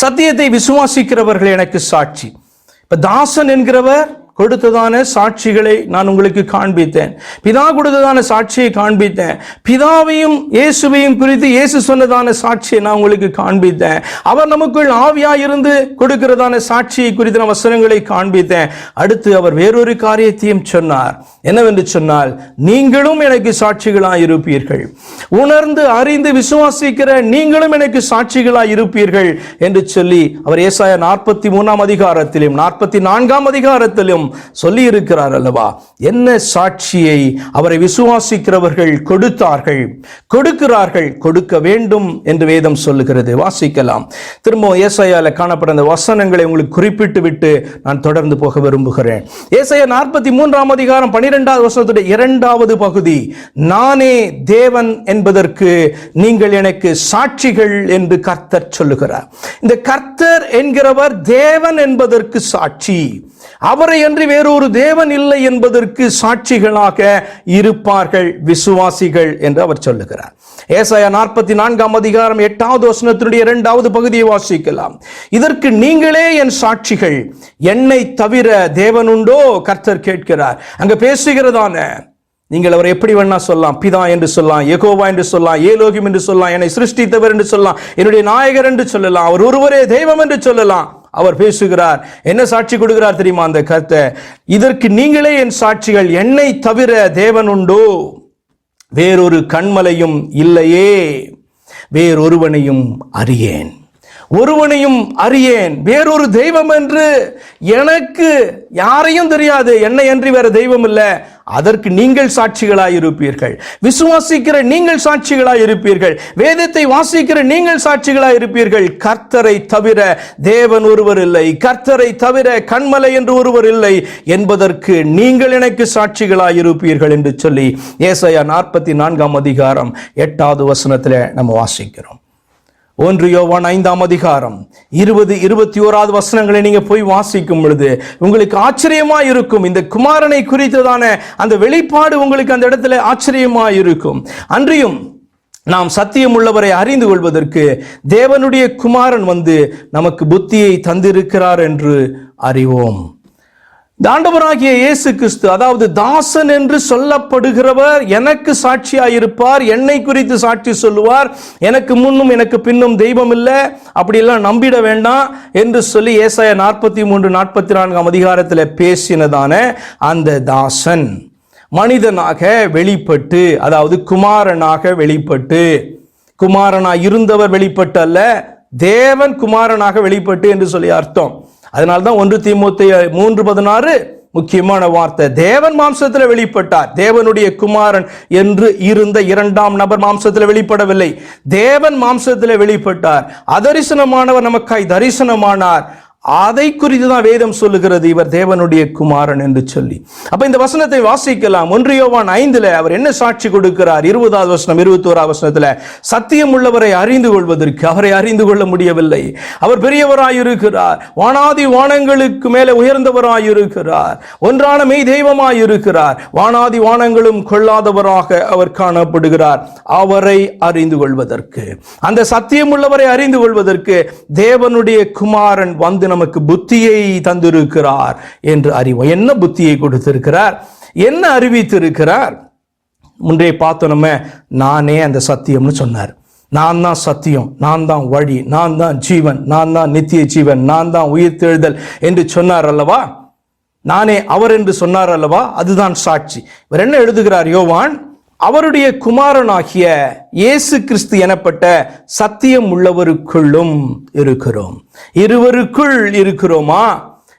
சத்தியத்தை விசுவாசிக்கிறவர்கள் எனக்கு சாட்சி. இப்ப தாசன் என்கிறவர் கொடுத்ததான சாட்சிகளை நான் உங்களுக்கு காண்பித்தேன். பிதா கொடுத்ததான சாட்சியை காண்பித்தேன். பிதாவையும் இயேசுவையும் குறித்து இயேசு சொன்னதான சாட்சியை நான் உங்களுக்கு காண்பித்தேன். அவர் நமக்குள் ஆவியாய் இருந்து கொடுக்கிறதான சாட்சியை குறித்த வசனங்களை காண்பித்தேன். அடுத்து அவர் வேறொரு காரியத்தையும் சொன்னார். என்னவென்று சொன்னால் நீங்களும் எனக்கு சாட்சிகளாய் இருப்பீர்கள் உணர்ந்து அறிந்து விசுவாசிக்கிற நீங்களும் எனக்கு சாட்சிகளாய் இருப்பீர்கள் என்று சொல்லி அவர் ஏசாய நாற்பத்தி மூணாம் அதிகாரத்திலும் நாற்பத்தி நான்காம் அதிகாரத்திலும் சொல்லி இருக்கிறார் அல்லவா? என்ன சாட்சியை அவரை விசுவாசிக்கிறவர்கள் கொடுத்தார்கள்? கொடுக்கிறார்கள் கொடுக்க வேண்டும் என்று வேதம் சொல்லுகிறது. வாசிக்கலாம். திரும்ப ஏசையால காணப்பட அந்த வசனங்களை உங்களுக்கு குறிப்பிட்டு விட்டு நான் தொடர்ந்து போக விரும்புகிறேன். ஏசாயா நாற்பத்தி மூன்றாம் அதிகாரம் பனிரெண்டாவது வசனத்துடைய இரண்டாவது பகுதி நானே தேவன் என்பதற்கு நீங்கள் எனக்கு சாட்சிகள் என்று கர்த்தர் சொல்லுகிறார். இந்த கர்த்தர் என்கிறவர் தேவன் என்பதற்கு சாட்சி. அவரை அன்றி வேறொரு தேவன் இல்லை என்பதற்கு சாட்சிகளாக இருப்பார்கள் விசுவாசிகள் என்று அவர் சொல்லுகிறார். ஏசாயா நாற்பத்தி நான்காம் அதிகாரம் எட்டாவது வசனத்தினுடைய இரண்டாவது பகுதியை வாசிக்கலாம். இதற்கு நீங்களே என் சாட்சிகள் என்னை தவிர தேவனுண்டோ? கர்த்தர் கேட்கிறார். அங்க பேசுகிறதான நீங்கள் அவர் எப்படி வேணா சொல்லலாம். பிதா என்று சொல்லலாம் எகோவா என்று சொல்லலாம் ஏலோகிம் என்று சொல்லலாம் என்னை சிருஷ்டித்தவர் என்று சொல்லலாம் என்னுடைய நாயகர் என்று சொல்லலாம் அவர் ஒருவரே தெய்வம் என்று சொல்லலாம். அவர் பேசுகிறார். என்ன சாட்சி கொடுக்கிறார் தெரியுமா அந்த கருத்தை இதற்கு நீங்களே என் சாட்சிகள் என்னை தவிர தேவன் உண்டோ? வேறொரு கண்மலையும் இல்லையே. வேறொருவனையும் அறியேன். ஒருவனையும் அறியேன். வேறொரு தெய்வம் என்று எனக்கு யாரையும் தெரியாது. என்னை அன்றி வேற தெய்வம் இல்லை அதற்கு நீங்கள் சாட்சிகளாய் இருப்பீர்கள் விசுவாசிக்கிற நீங்கள் சாட்சிகளாய் இருப்பீர்கள் வேதத்தை வாசிக்கிற நீங்கள் சாட்சிகளாய் இருப்பீர்கள் கர்த்தரை தவிர தேவன் ஒருவர் இல்லை. கர்த்தரை தவிர கண்மலை என்று ஒருவர் இல்லை என்பதற்கு நீங்கள் எனக்கு சாட்சிகளாய் இருப்பீர்கள் என்று சொல்லி ஏசையா நாற்பத்தி நான்காம் அதிகாரம் எட்டாவது வசனத்தில் நம்ம வாசிக்கிறோம். ஒன்று யோவான் ஐந்தாம் அதிகாரம். இருபது இருபத்தி ஓராவது வசனங்களை நீங்க போய் வாசிக்கும் பொழுது உங்களுக்கு ஆச்சரியமா இருக்கும். இந்த குமாரனை குறித்ததான அந்த வெளிப்பாடு உங்களுக்கு அந்த இடத்துல ஆச்சரியமா இருக்கும். அன்றியும் நாம் சத்தியம் உள்ளவரை அறிந்து கொள்வதற்கு தேவனுடைய குமாரன் வந்து நமக்கு புத்தியை தந்திருக்கிறார் என்று அறிவோம். தாண்டவராகிய இயேசு கிறிஸ்து அதாவது தாசன் என்று சொல்லப்படுகிறவர் எனக்கு சாட்சியாயிருப்பார் என்னை குறித்து சாட்சி சொல்லுவார். எனக்கு முன்னும் எனக்கு பின்னும் தெய்வம் இல்லை அப்படியெல்லாம் நம்பிட வேண்டாம் என்று சொல்லி ஏசாய நாற்பத்தி மூன்று நாற்பத்தி நான்காம் அதிகாரத்தில் பேசினதான அந்த தாசன். மனிதனாக வெளிப்பட்டு அதாவது குமாரனாக வெளிப்பட்டு குமாரனாக இருந்தவர் வெளிப்பட்டு அல்ல தேவன் குமாரனாக வெளிப்பட்டு என்று சொல்லி அர்த்தம். அதனால்தான் ஒன்று திமுத்தைய மூன்று பதினாறு முக்கியமான வார்த்தை. தேவன் மாம்சத்தில் வெளிப்பட்டார். தேவனுடைய குமாரன் என்று இருந்த இரண்டாம் நபர் மாம்சத்தில் வெளிப்படவில்லை. தேவன் மாம்சத்தில் வெளிப்பட்டார். அதரிசனமானவர் நமக்காய் தரிசனமானார். அதை குறித்து தான் வேதம் சொல்லுகிறது. இவர் தேவனுடைய குமாரன் என்று சொல்லி. அப்ப இந்த வசனத்தை வாசிக்கலாம். ஒன்று யோவான் ஐந்துல அவர் என்ன சாட்சி கொடுக்கிறார்? இருபதாவது வசனம் இருபத்தி ஓராவது வசனத்துல சத்தியம் உள்ளவரை அறிந்து கொள்வதற்கு அவரை அறிந்து கொள்ள முடியவில்லை. அவர் பெரியவராயிருக்கிறார். வானாதி வானங்களுக்கு மேலே உயர்ந்தவராயிருக்கிறார். ஒன்றான மெய் தெய்வமாயிருக்கிறார். வானாதி வானங்களும் கொள்ளாதவராக அவர் காணப்படுகிறார். அவரை அறிந்து கொள்வதற்கு. அந்த சத்தியம் உள்ளவரை அறிந்து கொள்வதற்கு தேவனுடைய குமாரன் வந்து நமக்கு புத்தியை தந்திருக்கிறார் என்று அறிவோம் என்ன புத்தியை கொடுத்திருக்கிறார்? என்ன அறிவித்திருக்கிறார்? முன்றே பார்த்தோம் நம்ம நானே அந்த சத்தியம்னு சொன்னார். நான் தான் சத்தியம் நான் தான் வழி நான் தான் ஜீவன் நான் தான் நித்திய ஜீவன் நான் தான் உயிர்த்தெழுதல் என்று சொன்னார் அல்லவா? நானே அவர் என்று சொன்னார் அல்லவா? அதுதான் சாட்சி. இவர் என்ன எழுதுகிறார் யோவான்? அவருடைய குமாரனாகிய இயேசு கிறிஸ்து எனப்பட்ட சத்தியம் உள்ளவருக்குள்ளும் இருக்கிறோம். இருவருக்குள் இருக்கிறோமா?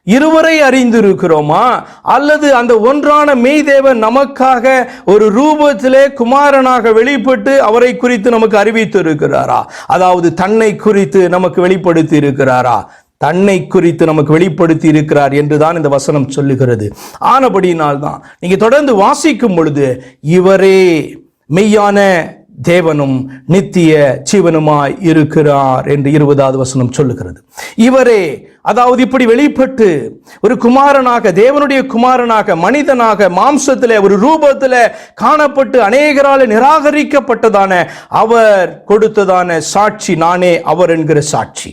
இருவரை அறிந்திருக்கிறோமா? அல்லது அந்த ஒன்றான மெய்தேவன் நமக்காக ஒரு ரூபத்திலே குமாரனாக வெளிப்பட்டு அவரை குறித்து நமக்கு அறிவித்து இருக்கிறாரா அதாவது தன்னை குறித்து நமக்கு வெளிப்படுத்தி இருக்கிறாரா தன்னை குறித்து நமக்கு வெளிப்படுத்தி இருக்கிறார் என்றுதான் இந்த வசனம் சொல்லுகிறது. ஆனபடியினால் தான். நீங்க தொடர்ந்து வாசிக்கும் பொழுது இவரே மெய்யான தேவனும் நித்திய ஜீவனுமாய் இருக்கிறார் என்று இருபதாவது வசனம் சொல்லுகிறது. இவரே அதாவது இப்படி வெளிப்பட்டு ஒரு குமாரனாக தேவனுடைய குமாரனாக மனிதனாக மாம்சத்தில் ஒரு ரூபத்தில் காணப்பட்டு அநேகரால் நிராகரிக்கப்பட்டதான அவர் கொடுத்ததான சாட்சி நானே அவர் என்கிற சாட்சி.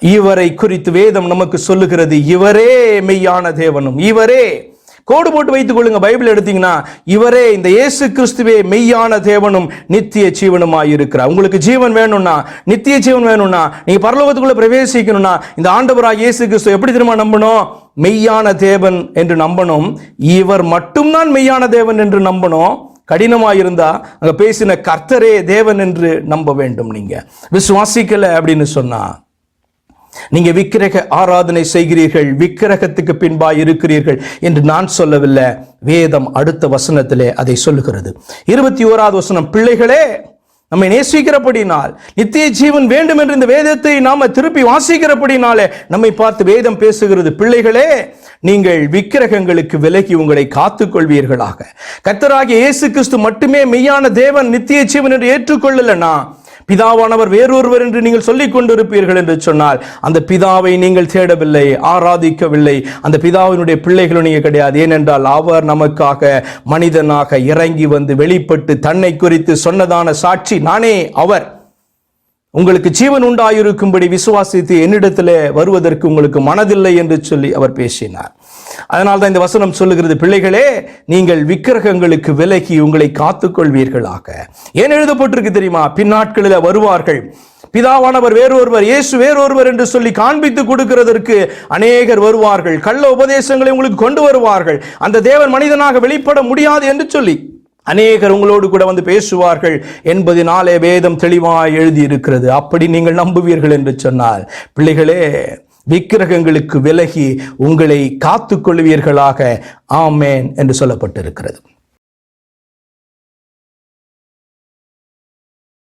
இவரை குறித்து வேதம் நமக்கு சொல்லுகிறது. இவரே மெய்யான தேவனும். இவரே கோடு போட்டு வைத்துக் கொள்ளுங்க. பைபிள் எடுத்தீங்கன்னா இவரே இந்த இயேசு கிறிஸ்துவே மெய்யான தேவனும் நித்திய ஜீவனுமாய் இருக்கிறார் உங்களுக்கு ஜீவன் வேணும்னா நித்திய ஜீவன் வேணும்னா நீங்க பரலோகத்துக்குள்ள பிரவேசிக்கணும்னா இந்த ஆண்டவராக இயேசு கிறிஸ்து எப்படி திரும்ப நம்பணும்? மெய்யான தேவன் என்று நம்பணும். இவர் மட்டும்தான் மெய்யான தேவன் என்று நம்பணும். கடினமாயிருந்தா அங்க பேசின கர்த்தரே தேவன் என்று நம்ப வேண்டும் நீங்க. விசுவாசிக்கல அப்படின்னு சொன்னா நீங்க விக்கிரக ஆராதனை செய்கிறீர்கள் விக்கிரகத்துக்கு பின்பாய் இருக்கிறீர்கள் என்று நான் சொல்லவில்லை. வேதம் அடுத்த வசனத்திலே அதை சொல்லுகிறது. இருபத்தி ஓராவது வசனம் பிள்ளைகளே நம்மை நேசிக்கிறபடினால் நித்திய ஜீவன் வேண்டும் என்று இந்த வேதத்தை நாம திருப்பி வாசிக்கிறபடினாலே நம்மை பார்த்து வேதம் பேசுகிறது. பிள்ளைகளே நீங்கள் விக்கிரகங்களுக்கு விலகி உங்களை காத்துக் கொள்வீர்களாக இயேசு கிறிஸ்து மட்டுமே மெய்யான தேவன் நித்திய ஜீவன் என்று ஏற்றுக்கொள்ளலனா பிதாவானவர் வேறொருவர் என்று நீங்கள் சொல்லிக் கொண்டிருப்பீர்கள் என்று சொன்னால் அந்த பிதாவை நீங்கள் தேடவில்லை ஆராதிக்கவில்லை. அந்த பிதாவினுடைய பிள்ளைகளும் நீங்கள் கிடையாது. ஏனென்றால் அவர் நமக்காக மனிதனாக இறங்கி வந்து வெளிப்பட்டு தன்னை குறித்து சொன்னதான சாட்சி நானே அவர். உங்களுக்கு ஜீவன் உண்டாயிருக்கும்படி விசுவாசித்து என்னிடத்தில் வருவதற்கு உங்களுக்கு மனதில்லை என்று சொல்லி அவர் பேசினார். அதனால் தான் இந்த வசனம் சொல்லுகிறது பிள்ளைகளே நீங்கள் விக்கிரகங்களுக்கு விலகி உங்களை காத்துக்கொள்வீர்களாக. ஏன் எழுதப்பட்டிருக்கு தெரியுமா? பின்னாட்களில் வருவார்கள். பிதாவானவர் வேறொருவர் இயேசு வேறொருவர் என்று சொல்லி காண்பித்து கொடுக்கிறதற்கு அநேகர் வருவார்கள். கள்ள உபதேசங்களை உங்களுக்கு கொண்டு வருவார்கள். அந்த தேவன் மனிதனாக வெளிப்பட முடியாது என்று சொல்லி. அநேகர் உங்களோடு கூட வந்து பேசுவார்கள் என்பதினாலே வேதம் தெளிவாய் எழுதி இருக்கிறது அப்படி நீங்கள் நம்புவீர்கள் என்று சொன்னால் பிள்ளைகளே விக்கிரகங்களுக்கு விலகி உங்களை காத்துக்கொள்வீர்களாக. ஆமேன் என்று சொல்லப்பட்டிருக்கிறது.